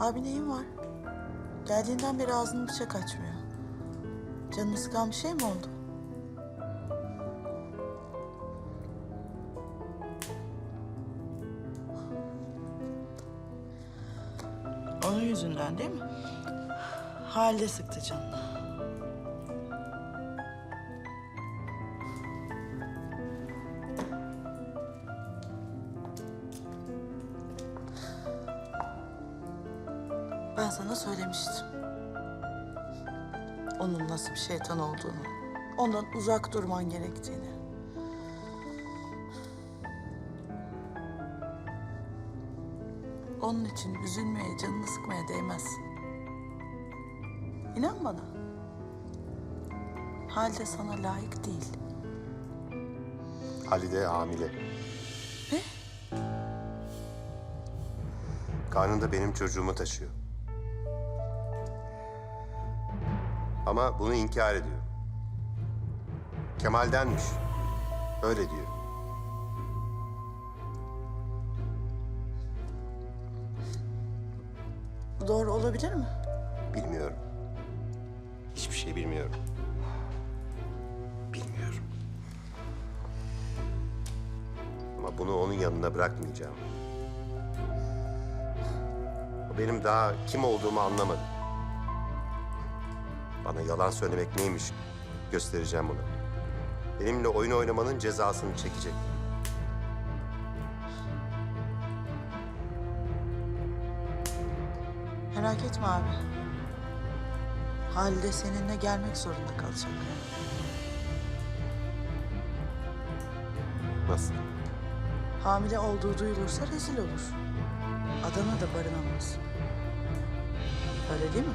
Abi neyin var? Geldiğinden beri ağzını bıçak açmıyor. Canını sıkan bir şey mi oldu? Onun yüzünden değil mi? Halde sıktı canını. Ben sana söylemiştim. Onun nasıl bir şeytan olduğunu, ondan uzak durman gerektiğini. Onun için üzülmeye, canını sıkmaya değmez. İnan bana. Halde sana layık değil. Halide hamile. Ne? Karnında benim çocuğumu taşıyor. Ama bunu inkar ediyor. Kemal'denmiş. Öyle diyor. Doğru olabilir mi? Bilmiyorum. Hiçbir şey bilmiyorum. Bilmiyorum. Ama bunu onun yanına bırakmayacağım. O benim daha kim olduğumu anlamadı. Bana yalan söylemek neymiş göstereceğim ona. Benimle oyun oynamanın cezasını çekecek. Merak etme abi. Halide seninle gelmek zorunda kalacak. Nasıl? Hamile olduğu duyulursa rezil olur. Adana da barınamaz. Öyle değil mi?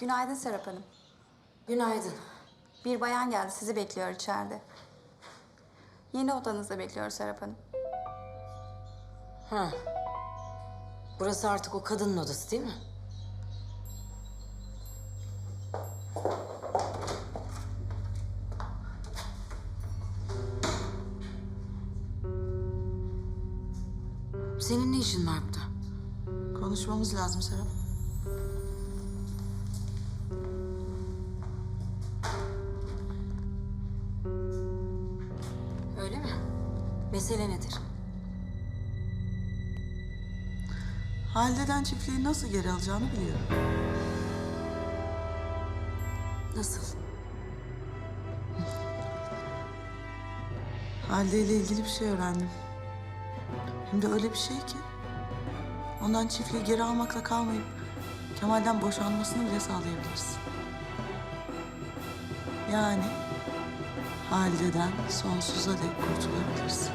Günaydın Serap Hanım. Günaydın. Bir bayan geldi, sizi bekliyor içeride. Yeni odanızda bekliyor Serap Hanım. Ha. Burası artık o kadının odası değil mi? Senin ne işin var burada? Konuşmamız lazım Serap. Öyle mi? Mesele nedir? Halide'den çiftliği nasıl geri alacağını biliyorum. Nasıl? Halide ile ilgili bir şey öğrendim. Hem de öyle bir şey ki. Ondan çiftliği geri almakla kalmayıp Kemal'den boşanmasını bile sağlayabiliriz. Yani Halide'den sonsuza dek kurtulabiliriz.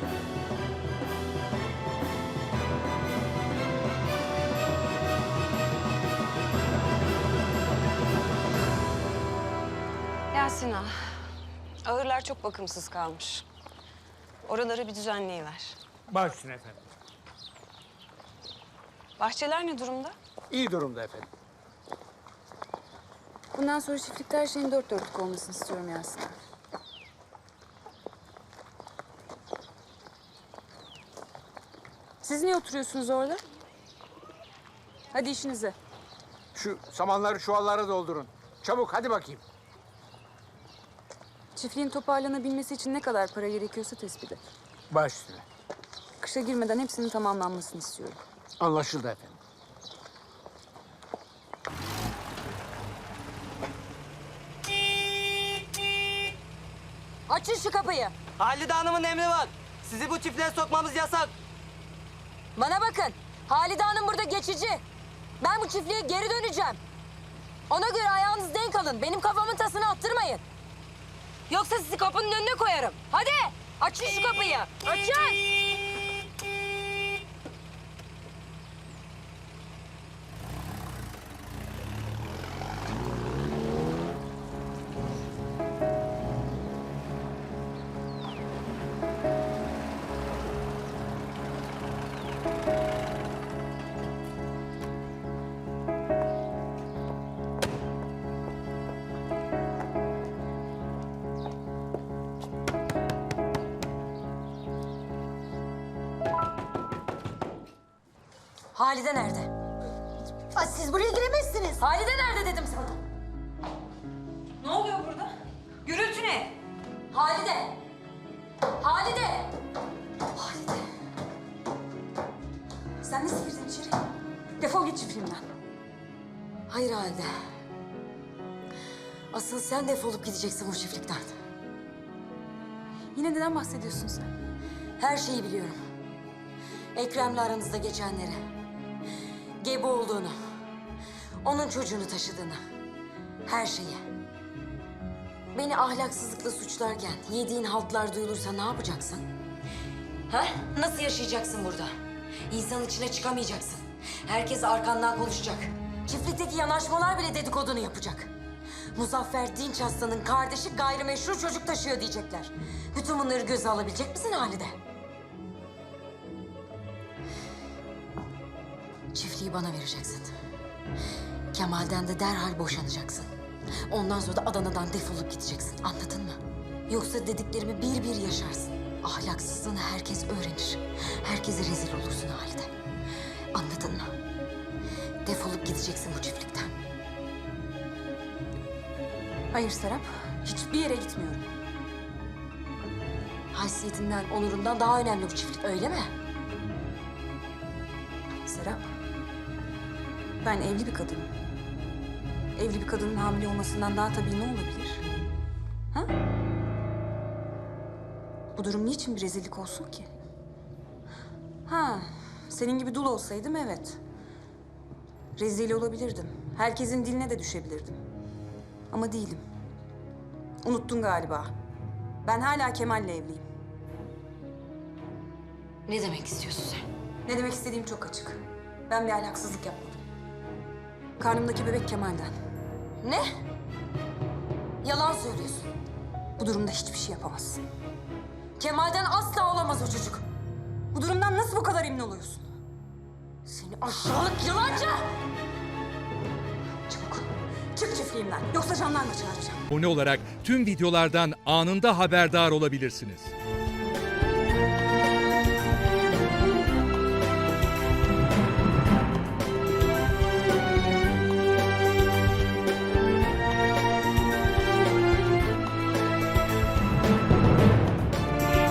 Yasin ağa, ağırlar çok bakımsız kalmış. Oraları bir düzenleyiver. Üstüne efendim. Bahçeler ne durumda? İyi durumda efendim. Bundan sonra çiftlikte her şeyin dört dörtlük olmasını istiyorum Yasin. Siz niye oturuyorsunuz orada? Hadi işinize. Şu samanları çuvallara doldurun. Çabuk hadi bakayım. Çiftliğin toparlanabilmesi için ne kadar para gerekiyorsa tespit et. Baş üstüne. Kışa girmeden hepsinin tamamlanmasını istiyorum. Anlaşıldı efendim. Açın şu kapıyı. Halide Hanım'ın emri var. Sizi bu çiftliğe sokmamız yasak. Bakın. Halide Hanım burada geçici. Ben bu çiftliğe geri döneceğim. Ona göre ayağınızı denk alın. Benim kafamın tasını attırmayın. Yoksa sizi kapının önüne koyarım. Hadi açın şu kapıyı. Açın. Halide nerede? Ay, siz buraya giremezsiniz. Halide nerede dedim sana. Ne oluyor burada? Gürültü ne? Halide! Halide! Halide! Sen nasıl girdin içeri? Defol git çiftliğimden. Hayır Halide. Asıl sen defolup gideceksin bu çiftlikten. Yine neden bahsediyorsun sen? Her şeyi biliyorum. Ekrem'le aranızda geçenleri. Gebe olduğunu. Onun çocuğunu taşıdığını. Her şeyi. Beni ahlaksızlıkla suçlarken yediğin haltlar duyulursa ne yapacaksın? Ha? Nasıl yaşayacaksın burada? İnsan içine çıkamayacaksın. Herkes arkandan konuşacak. Çiftlikteki yanaşmalar bile dedikodunu yapacak. Muzaffer Dinç Aslan'ın kardeşi gayrimeşru çocuk taşıyor diyecekler. Bütün bunları göze alabilecek misin Halide? Çiftliği bana vereceksin. Kemal'den de derhal boşanacaksın. Ondan sonra da Adana'dan defolup gideceksin. Anladın mı? Yoksa dediklerimi bir bir yaşarsın. Ahlaksızlığını herkes öğrenir. Herkese rezil olursun Halide. Anladın mı? Defolup gideceksin bu çiftlikten. Hayır Serap. Hiçbir yere gitmiyorum. Haysiyetinden, onurundan daha önemli bu çiftlik öyle mi? Ben evli bir kadınım. Evli bir kadının hamile olmasından daha tabii ne olabilir? Ha? Bu durum niçin bir rezillik olsun ki? Ha, senin gibi dul olsaydım evet. Rezil olabilirdim. Herkesin diline de düşebilirdim. Ama değilim. Unuttun galiba. Ben hala Kemal'le evliyim. Ne demek istiyorsun sen? Ne demek istediğim çok açık. Ben bir ahlaksızlık yapmadım. Karnımdaki bebek Kemal'den. Ne? Yalan söylüyorsun. Bu durumda hiçbir şey yapamazsın. Kemal'den asla olamaz o çocuk. Bu durumdan nasıl bu kadar emin oluyorsun? Seni aşağılık yalancı! Çabuk. Çık çiftliğimden. Yoksa jandarma çağıracağım. abone olarak tüm videolardan anında haberdar olabilirsiniz.